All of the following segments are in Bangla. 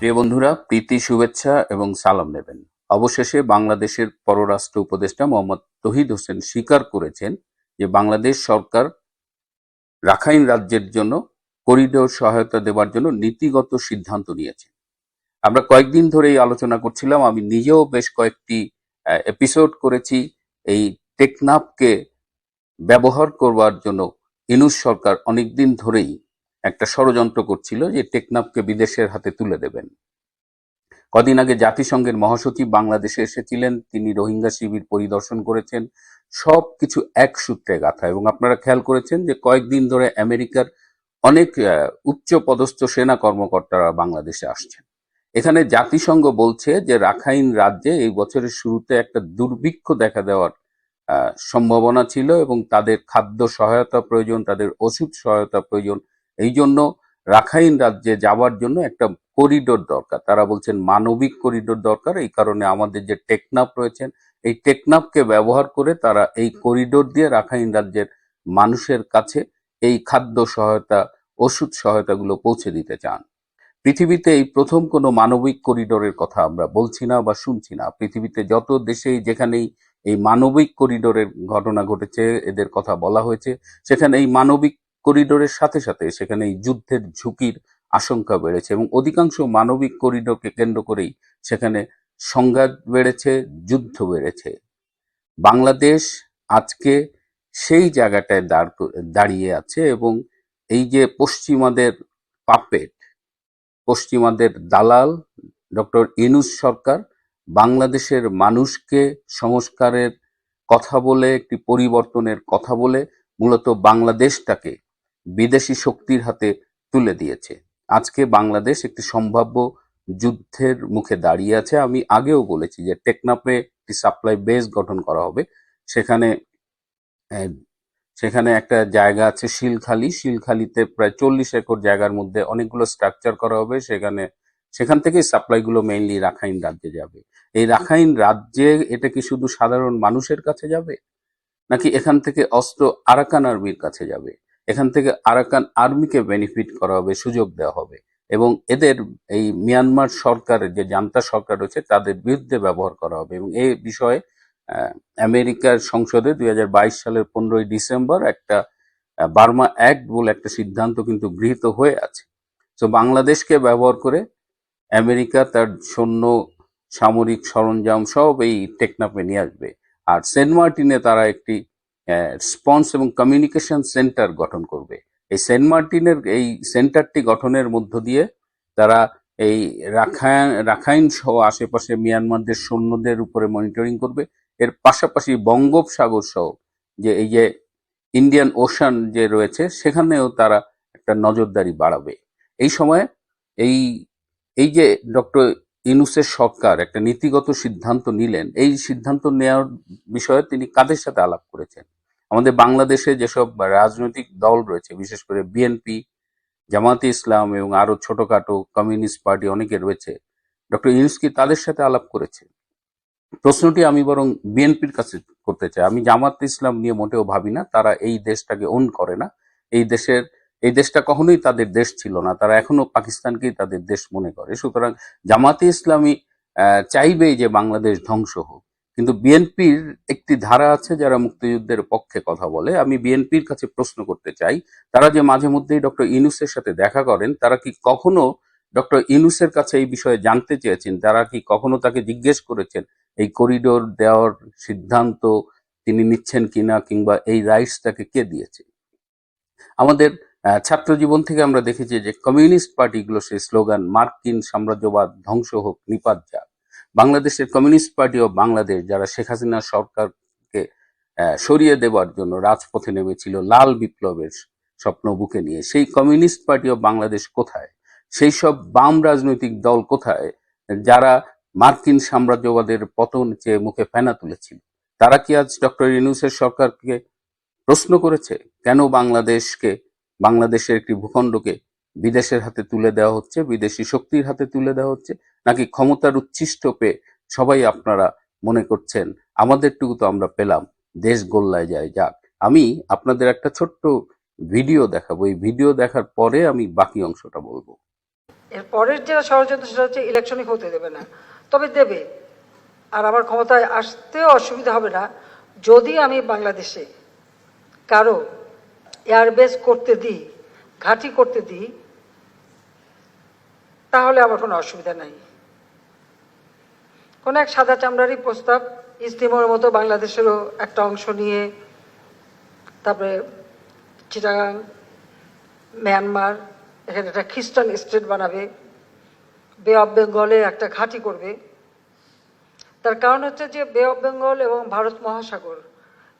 প্রিয় বন্ধুরা, প্রীতি, শুভেচ্ছা এবং সালাম নেবেন। অবশেষে বাংলাদেশের পররাষ্ট্র উপদেষ্টা মোহাম্মদ তহিদ হোসেন স্বীকার করেছেন যে বাংলাদেশ সরকার রাখাইন রাজ্যের জন্য করিডোর সহায়তা দেওয়ার জন্য নীতিগত সিদ্ধান্ত নিয়েছে। আমরা কয়েকদিন ধরেই আলোচনা করছিলাম, আমি নিজেও বেশ কয়েকটি এপিসোড করেছি। এই টেকনাফকে ব্যবহার করবার জন্য ইনুস সরকার অনেকদিন ধরেই একটা ষড়যন্ত্র করছিল যে টেকনাফকে বিদেশের হাতে তুলে দেবেন। কদিন আগে জাতিসংঘের মহাসচিব বাংলাদেশে এসেছিলেন, তিনি রোহিঙ্গা শিবির পরিদর্শন করেছেন সব কিছু এক সূত্রে গাথা। এবং আপনারা খেয়াল করেছেন যে কয়েকদিন ধরে আমেরিকার অনেক উচ্চ পদস্থ সেনা কর্মকর্তারা বাংলাদেশে আসছেন। এখানে জাতিসংঘ বলছে যে রাখাইন রাজ্যে এই বছরের শুরুতে একটা দুর্ভিক্ষ দেখা দেওয়ার সম্ভাবনা ছিল এবং তাদের খাদ্য সহায়তা প্রয়োজন, তাদের ওষুধ সহায়তা প্রয়োজন এই জন্য রাখাইন রাজ্যে যাওয়ার জন্য একটা করিডোর দরকার। তারা বলছেন মানবিক করিডোর দরকার, এই কারণে আমাদের যে টেকনাফ রয়েছেন, এই টেকনাফকে ব্যবহার করে তারা এই করিডোর দিয়ে রাখাইন রাজ্যের মানুষের কাছে এই খাদ্য সহায়তা, ওষুধ সহায়তাগুলো পৌঁছে দিতে চান। পৃথিবীতে এই প্রথম কোনো মানবিক করিডোরের কথা আমরা বলছি না বা শুনছি না। পৃথিবীতে যত দেশেই যেখানেই এই মানবিক করিডোরের ঘটনা ঘটেছে, এদের কথা বলা হয়েছে, সেখানে এই মানবিক করিডোরের সাথে সাথে সেখানে যুদ্ধের ঝুঁকির আশঙ্কা বেড়েছে এবং অধিকাংশ মানবিক করিডোরকে কেন্দ্র করেই সেখানে সংঘাত বেড়েছে, যুদ্ধ বেড়েছে। বাংলাদেশ আজকে সেই জায়গাটায় দাঁড় দাঁড়িয়ে আছে এবং এই যে পশ্চিমাদের পাপেট, পশ্চিমাদের দালাল ডক্টর ইনুস সরকার বাংলাদেশের মানুষকে সংস্কারের কথা বলে, একটি পরিবর্তনের কথা বলে মূলত বাংলাদেশটাকে বিদেশি শক্তির হাতে তুলে দিয়েছে। আজকে বাংলাদেশ একটি সম্ভাব্য যুদ্ধের মুখে দাঁড়িয়ে আছে। আমি আগেও বলেছি যে টেকনাপে একটি সাপ্লাই বেস গঠন করা হবে। সেখানে সেখানে একটা জায়গা আছে শিলখালি। শিলখালিতে প্রায় চল্লিশ একর জায়গার মধ্যে অনেকগুলো স্ট্রাকচার করা হবে। সেখানে, সেখান থেকেই সাপ্লাইগুলো মেইনলি রাখাইন রাজ্যে যাবে। এই রাখাইন রাজ্যে এটা কি শুধু সাধারণ মানুষের কাছে যাবে? নাকি এখান থেকে অস্ত্র আরাকান আর্মির কাছে যাবে? এখান থেকে আরাকান আর্মিকে বেনিফিট করা হবে, সুযোগ দেওয়া হবে। এবং এদের এই মিয়ানমার সরকারের যে জান্তা সরকার রয়েছে, তাদের বিরুদ্ধে ব্যবহার করা হবে। এবং এই বিষয়ে আমেরিকার সংসদে দুই হাজার বাইশ সালের পনেরোই ডিসেম্বর একটা বার্মা অ্যাক্ট বলে একটা সিদ্ধান্ত কিন্তু গৃহীত হয়ে আছে। তো বাংলাদেশকে ব্যবহার করে আমেরিকা তার সৈন্য, সামরিক সরঞ্জাম সব এই টেকনাপে নিয়ে আসবে। আর সেন্ট মার্টিনে তারা একটি রেসপন্স এবং কমিউনিকেশন সেন্টার গঠন করবে। এই সেন্ট মার্টিনের, এই সেন্টারটি গঠনের মধ্য দিয়ে তারা এই রাখাইন রাখাইন সহ আশেপাশে মিয়ানমারদের সৈন্যদের উপরে মনিটরিং করবে। এর পাশাপাশি বঙ্গোপসাগর সহ যে এই যে ইন্ডিয়ান ওশান যে রয়েছে, সেখানেও তারা একটা নজরদারি বাড়াবে। এই সময় এই এই যে ডক্টর ইনুসের সরকার একটা নীতিগত সিদ্ধান্ত নিলেন। এই সিদ্ধান্ত নেওয়ার বিষয়ে তিনি কাদের সাথে আলাপ করেছেন? আমাদের বাংলাদেশে যেসব রাজনৈতিক দল রয়েছে, বিশেষ করে বিএনপি জামাতে ইসলাম এবং আরও ছোটখাটো কমিউনিস্ট পার্টি অনেকে রয়েছে, ডক্টর ইউনুস কি তাদের সাথে আলাপ করেছে প্রশ্নটি আমি বরং বিএনপির কাছে করতে চাই। আমি জামাত ইসলাম নিয়ে মোটেও ভাবি না, তারা এই দেশটাকে ওন করে না। এই দেশের এই দেশটা কখনোই তাদের দেশ ছিল না। তারা এখনও পাকিস্তানকেই তাদের দেশ মনে করে। সুতরাং জামাতে ইসলামী আহ, চাইবেই যে বাংলাদেশ ধ্বংস হোক। কিন্তু বিএনপির একটি ধারা আছে যারা মুক্তিযুদ্ধের পক্ষে কথা বলে। আমি বিএনপির কাছে প্রশ্ন করতে চাই তারা যে মাঝে মধ্যেই ডক্টর ইনুসের সাথে দেখা করেন তারা কি কখনো ডক্টর ইনুসের কাছে এই বিষয়ে জানতে চেয়েছেন? তারা কি কখনো তাকে জিজ্ঞেস করেছেন এই করিডোর দেওয়ার সিদ্ধান্ত তিনি নিচ্ছেন কিনা কিংবা এই রাইটসটাকে কে দিয়েছে? আমাদের ছাত্র জীবন থেকে আমরা দেখেছি যে কমিউনিস্ট পার্টিগুলো সেই স্লোগান, মার্কিন সাম্রাজ্যবাদ ধ্বংস হোক, নিপাত যাক। বাংলাদেশের কমিউনিস্ট পার্টি ও বাংলাদেশ, যারা শেখ হাসিনা সরকারকে সরিয়ে দেওয়ার জন্য রাজপথে নেমেছিল লাল বিপ্লবের স্বপ্ন বুকে নিয়ে, সেই কমিউনিস্ট পার্টি অফ বাংলাদেশ কোথায়? সেই সব বাম রাজনৈতিক দল কোথায় যারা মার্কিন সাম্রাজ্যবাদের পতন চেয়ে মুখে ফেনা তুলেছিল? তারা কি আজ ডক্টর ইউনুসের সরকারকে প্রশ্ন করেছে? কেন বাংলাদেশকে বাংলাদেশের একটি ভূখণ্ডকে বিদেশের হাতে তুলে দেওয়া হচ্ছে, বিদেশি শক্তির হাতে তুলে দেওয়া হচ্ছে, নাকি ক্ষমতার উচ্ছিষ্ট পেয়ে সবাই আপনারা মনে করছেন, আমাদেরটুকু তো আমরা পেলাম, দেশ গোল্লায় যায় যাক। আমি আপনাদের একটা ছোট্ট ভিডিও দেখাবো, এই ভিডিও দেখার পরে আমি বাকি অংশটা বলব। এর পরের যেটা ষড়যন্ত্র সেটা হচ্ছে ইলেকশনই হতে দেবে না, তবে দেবে। আর আমার ক্ষমতায় আসতেও অসুবিধা হবে না, যদি আমি বাংলাদেশে কারও এয়ারবেস করতে দিই, ঘাঁটি করতে দিই, তাহলে আমার কোনো অসুবিধা নাই। কোন এক সাদা চামড়ারই প্রস্তাব ইস্তিমোর মতো বাংলাদেশেরও একটা অংশ নিয়ে, তারপরে চিটাগাং, মিয়ানমার, এখানে একটা খ্রিস্টান স্টেট বানাবে, বে অফ বেঙ্গলে একটা ঘাঁটি করবে। তার কারণ হচ্ছে যে বে অফ বেঙ্গল এবং ভারত মহাসাগর,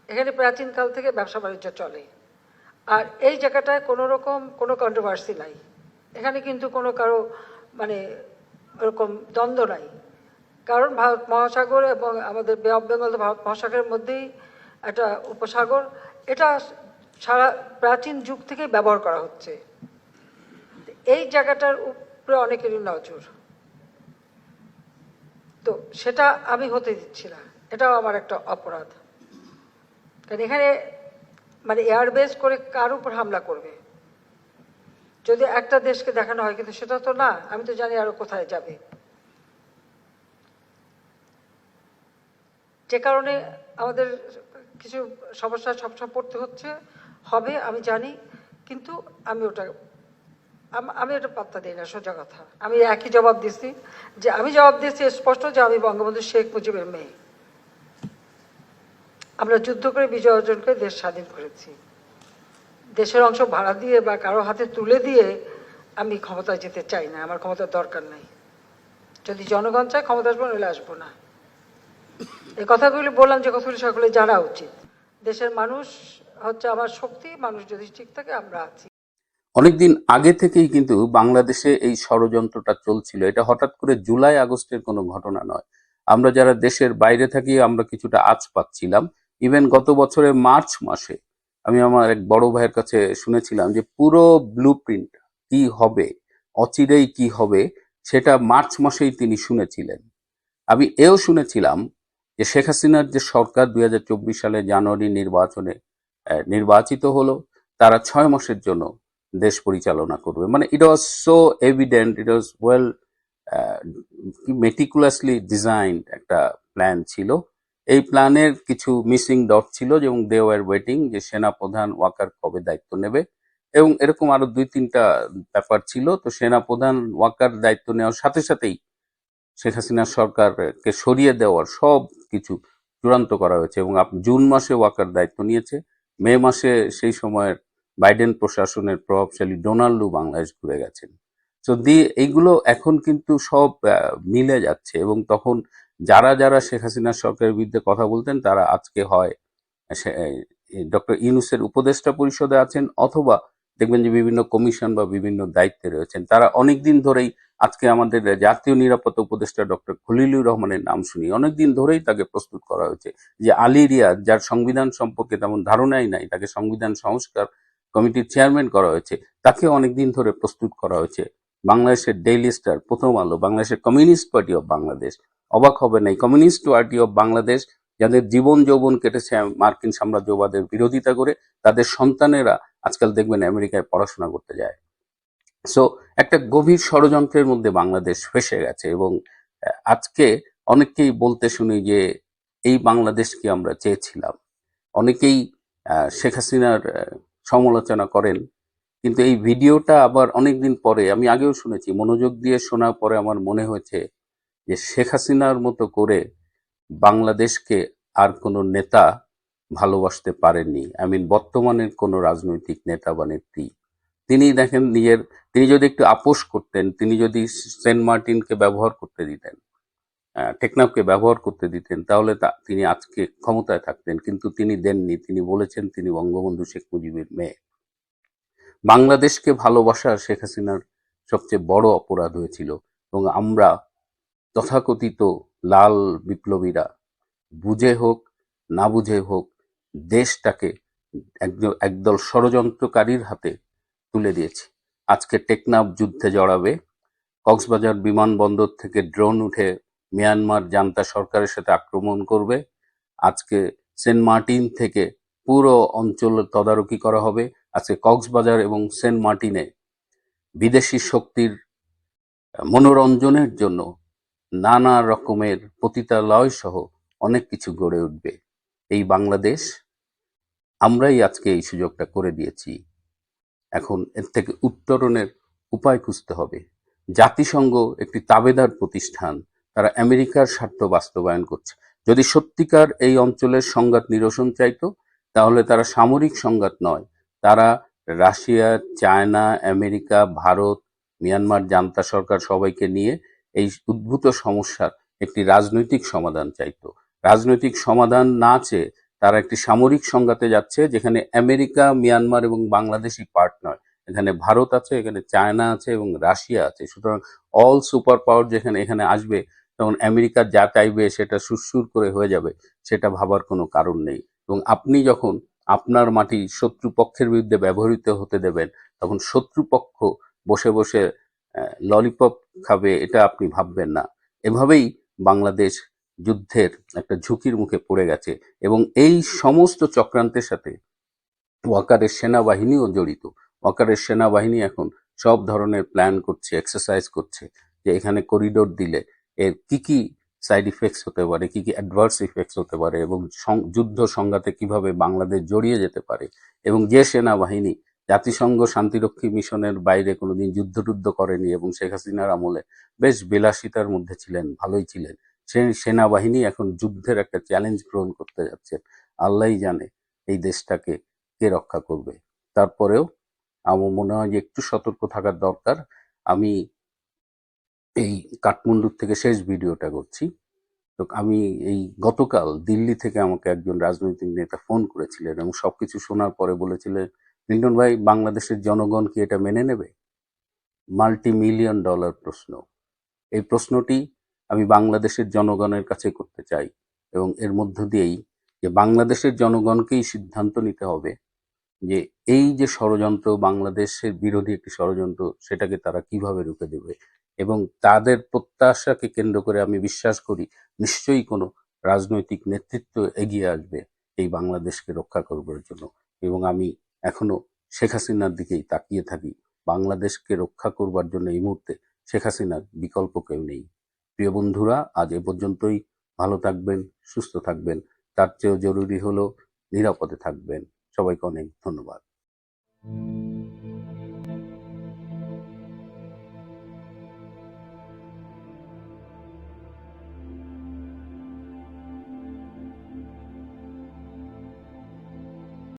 এখানে প্রাচীনকাল থেকে ব্যবসা বাণিজ্য চলে। আর এই জায়গাটায় কোনো রকম কোনো কন্ট্রোভার্সি নাই। এখানে কিন্তু কোনো কারও মানে ওরকম দ্বন্দ্ব নাই। কারণ ভারত মহাসাগর এবং আমাদের বে অফ বেঙ্গল ভারত মহাসাগরের মধ্যেই একটা উপসাগর। এটা সারা প্রাচীন যুগ থেকেই ব্যবহার করা হচ্ছে। এই জায়গাটার উপরে অনেকেরই নজর তো সেটা আমি হতে দিচ্ছি না। এটাও আমার একটা অপরাধ। কারণ এখানে মানে এয়ারবেস করে কার উপর হামলা করবে? যদি একটা দেশকে দেখানো হয়, কিন্তু সেটা তো না, আমি তো জানি আরও কোথায় যাবে। যে কারণে আমাদের কিছু সমস্যা সবসময় পড়তে হচ্ছে, হবে, আমি জানি, কিন্তু আমি ওটা, আম- এটা পাত্তা দিই না, সোজা কথা। আমি একই জবাব দিচ্ছি যে আমি জবাব দিচ্ছি স্পষ্ট যে আমি বঙ্গবন্ধু শেখ মুজিবের মেয়ে। আমরা যুদ্ধ করে বিজয় অর্জন করে দেশ স্বাধীন করেছি। দেশের অংশ ভাড়া দিয়ে বা কারও হাতে তুলে দিয়ে আমি ক্ষমতায় যেতে চাই না, আমার ক্ষমতার দরকার নাই। যদি জনগণ চায় ক্ষমতা আসব নইলে আসব না। এই কথাগুলি বললাম যে কথাগুলি সকলে জানা উচিত। দেশের মানুষ হচ্ছে আমার শক্তি, মানুষ যদি ঠিক থাকে আমরা আছি। অনেকদিন আগে থেকেই কিন্তু বাংলাদেশে এই ষড়যন্ত্রটা চলছিল। এটা হঠাৎ করে জুলাই আগস্টের কোনো ঘটনা নয়। আমরা যারা দেশের বাইরে থাকি আমরা কিছুটা আজ পাচ্ছিলাম। ইভেন গত বছরের মার্চ মাসে আমি আমার এক বড় ভাইয়ের কাছে শুনেছিলাম যে পুরো ব্লু প্রিন্ট কি হবে, অচিরেই কি হবে, সেটা মার্চ মাসেই তিনি শুনেছিলেন। আমি এও শুনেছিলাম যে শেখ হাসিনার যে সরকার দুই হাজার চব্বিশ সালে জানুয়ারি নির্বাচনে নির্বাচিত হলো, তারা ছয় মাসের জন্য দেশ পরিচালনা করবে। মানে it was so evident it was well meticulously designed একটা প্ল্যান ছিল। এই প্ল্যানের কিছু মিসিং ডট ছিল এবং দে ওয়ার ওয়েটিং যে, সেনা প্রধান ওয়াকার কবে দায়িত্ব নেবে। এবং এরকম আরও দুই তিনটা ব্যাপার ছিল। তো সেনা প্রধান ওয়াকার দায়িত্ব নেওয়ার সাথে সাথেই শেখ হাসিনা সরকারকে সরিয়ে দেওয়ার সব কিছু চূড়ান্ত করা হয়েছে। এবং জুন মাসে ওয়াকার দায়িত্ব নিয়েছে। মে মাসে সেই সময়ের বাইডেন প্রশাসনের প্রভাবশালী ডোনাল্ডু বাংলাদেশ ঘুরে গেছেন। তো দিয়ে এইগুলো এখন কিন্তু সব মিলে যাচ্ছে এবং তখন যারা যারা শেখ হাসিনার সরকারের বিরুদ্ধে কথা বলতেন, তারা আজকে হয় ডক্টর ইউনুসের উপদেষ্টা পরিষদে আছেন অথবা দেখবেন যে বিভিন্ন কমিশন বা বিভিন্ন দায়িত্বে রয়েছেন। তারা অনেকদিন ধরেই আজকে আমাদের জাতীয় নিরাপত্তা উপদেষ্টা ডক্টর খলিলুর রহমানের নাম শুনি। অনেকদিন ধরেই তাকে প্রস্তুত করা হয়েছে যে আলী রিয়াজ যার সংবিধান সম্পর্কে তেমন ধারণাই নাই, তাকে সংবিধান সংস্কার কমিটির চেয়ারম্যান করা হয়েছে, তাকে অনেকদিন ধরে প্রস্তুত করা হয়েছে। বাংলাদেশের ডেইলি স্টার প্রথম আলো, বাংলাদেশের কমিউনিস্ট পার্টি অফ বাংলাদেশ অবাক হবে নাই কমিউনিস্ট পার্টি অফ বাংলাদেশ যাদের জীবন যৌবন কেটেছে মার্কিন সাম্রাজ্যবাদের বিরোধিতা করে, তাদের সন্তানেরা আজকাল দেখবেন আমেরিকায় পড়াশোনা করতে যায়। সো একটা গভীর ষড়যন্ত্রের মধ্যে বাংলাদেশ ফেসে গেছে এবং আজকে অনেককেই বলতে শুনি যে, এই বাংলাদেশকে আমরা চেয়েছিলাম? অনেকেই শেখ হাসিনার সমালোচনা করেন কিন্তু এই ভিডিওটা আবার অনেকদিন পরে, আমি আগেও শুনেছি, মনোযোগ দিয়ে শোনার পরে আমার মনে হয়েছে যে শেখ হাসিনার মতো করে বাংলাদেশকে আর কোনো নেতা ভালোবাসতে পারেননি। আই মিন বর্তমানের কোনো রাজনৈতিক নেতা বা নেত্রী। তিনি দেখেন নিজের, তিনি যদি একটু আপোষ করতেন, তিনি যদি সেন্ট মার্টিনকে ব্যবহার করতে দিতেন টেকনাফকে ব্যবহার করতে দিতেন, তাহলে তা- তিনি আজকে ক্ষমতায় থাকতেন। কিন্তু তিনি দেননি, তিনি বলেছেন তিনি বঙ্গবন্ধু শেখ মুজিবের মেয়ে। বাংলাদেশকে ভালোবাসা শেখ হাসিনার সবচেয়ে বড় অপরাধ হয়েছিল এবং আমরা তথাকথিত লাল বিপ্লবীরা বুঝে হোক, না বুঝে হোক, দেশটাকে একদল ষড়যন্ত্রকারীর হাতে তুলে দিয়েছি। আজকে টেকনাফ যুদ্ধে জড়াবে, কক্সবাজার বিমানবন্দর থেকে ড্রোন উঠে মিয়ানমার জান্তা সরকারের সাথে আক্রমণ করবে, আজকে সেন্ট মার্টিন থেকে পুরো অঞ্চল তদারকি করা হবে আজকে কক্সবাজার এবং সেন্ট মার্টিনে বিদেশি শক্তির মনোরঞ্জনের জন্য নানা রকমের পতিতালয় সহ অনেক কিছু গড়ে উঠবে। এই বাংলাদেশ আমরাই আজকে এই সুযোগটা করে দিয়েছি। এখন এর থেকে উত্তরণের উপায় খুঁজতে হবে। জাতিসংঘ একটি তাবেদার প্রতিষ্ঠান, তারা আমেরিকার স্বার্থ বাস্তবায়ন করছে। যদি সত্যিকার এই অঞ্চলের সংঘাত নিরসন চাইতো, তাহলে তারা সামরিক সংঘাত নয় তারা Russia, China, America, Bharat, Myanmar, junta সরকার সবাইকে নিয়ে এই উদ্ভূত সমস্যার একটি রাজনৈতিক সমাধান চাইতো। রাজনৈতিক সমাধান না চেয়ে তারা একটি সামরিক সংঘাতে যাচ্ছে, যেখানে আমেরিকা, মিয়ানমার এবং বাংলাদেশই পার্ট নয়। এখানে ভারত আছে, এখানে চায়না আছে এবং রাশিয়া আছে। সুতরাং অল সুপার পাওয়ার যেখানে, এখানে আসবে, তখন আমেরিকা যা চাইবে সেটা সুরসুর করে হয়ে যাবে, সেটা ভাবার কোনো কারণ নেই। এবং আপনি যখন আপনার মাটি শত্রুপক্ষের বিরুদ্ধে ব্যবহৃত হতে দেবেন, তখন শত্রুপক্ষ বসে বসে ললিপপ খাবে এটা আপনি ভাববেন না। এভাবেই বাংলাদেশ যুদ্ধের একটা ঝুঁকির মুখে পড়ে গেছে এবং এই সমস্ত চক্রান্তের সাথে ওয়াকারের সেনাবাহিনীও জড়িত। ওয়াকারের সেনাবাহিনী এখন সব ধরনের প্ল্যান করছে এক্সারসাইজ করছে, যে এখানে করিডোর দিলে এর কি কি সাইড ইফেক্টস হতে পারে, কি কি অ্যাডভার্স ইফেক্টস হতে পারে এবং যুদ্ধ সংঘাতে কীভাবে বাংলাদেশ জড়িয়ে যেতে পারে এবং যে সেনাবাহিনী জাতিসংঘ শান্তিরক্ষী মিশনের বাইরে কোনোদিন যুদ্ধ টুদ্ধ করেনি এবং শেখ হাসিনার আমলে বেশ বিলাসিতার মধ্যে ছিলেন, ভালোই ছিলেন। সেই সেনাবাহিনী এখন যুদ্ধের একটা চ্যালেঞ্জ গ্রহণ করতে যাচ্ছে। আল্লাহই জানে এই দেশটাকে কে রক্ষা করবে। তারপরেও আমার মনে হয় যে একটু সতর্ক থাকার দরকার। আমি এই কাঠমান্ডুর থেকে শেষ ভিডিওটা করছি। তো আমি এই গতকাল দিল্লি থেকে আমাকে একজন রাজনৈতিক নেতা ফোন করেছিলেন এবং সবকিছু শোনার পরে বলেছিলেন, লিন্টন ভাই, বাংলাদেশের জনগণ কি এটা মেনে নেবে? মাল্টি মিলিয়ন ডলার প্রশ্ন। এই প্রশ্নটি আমি বাংলাদেশের জনগণের কাছে করতে চাই এবং এর মধ্য দিয়েই যে বাংলাদেশের জনগণকেই সিদ্ধান্ত নিতে হবে যে এই যে ষড়যন্ত্র, বাংলাদেশের বিরোধী একটি ষড়যন্ত্র, সেটাকে তারা কীভাবে রুখে দেবে। এবং তাদের প্রত্যাশাকে কেন্দ্র করে আমি বিশ্বাস করি নিশ্চয়ই কোনো রাজনৈতিক নেতৃত্ব এগিয়ে আসবে এই বাংলাদেশকে রক্ষা করবার জন্য। এবং আমি এখনও শেখ হাসিনার দিকেই তাকিয়ে থাকি। বাংলাদেশকে রক্ষা করবার জন্য এই মুহূর্তে শেখ হাসিনার বিকল্প কেউ নেই। প্রিয় বন্ধুরা, আজ এ পর্যন্তই। ভালো থাকবেন, সুস্থ থাকবেন। তার চেয়েও জরুরি হলো নিরাপদে থাকবেন। সবাইকে অনেক ধন্যবাদ।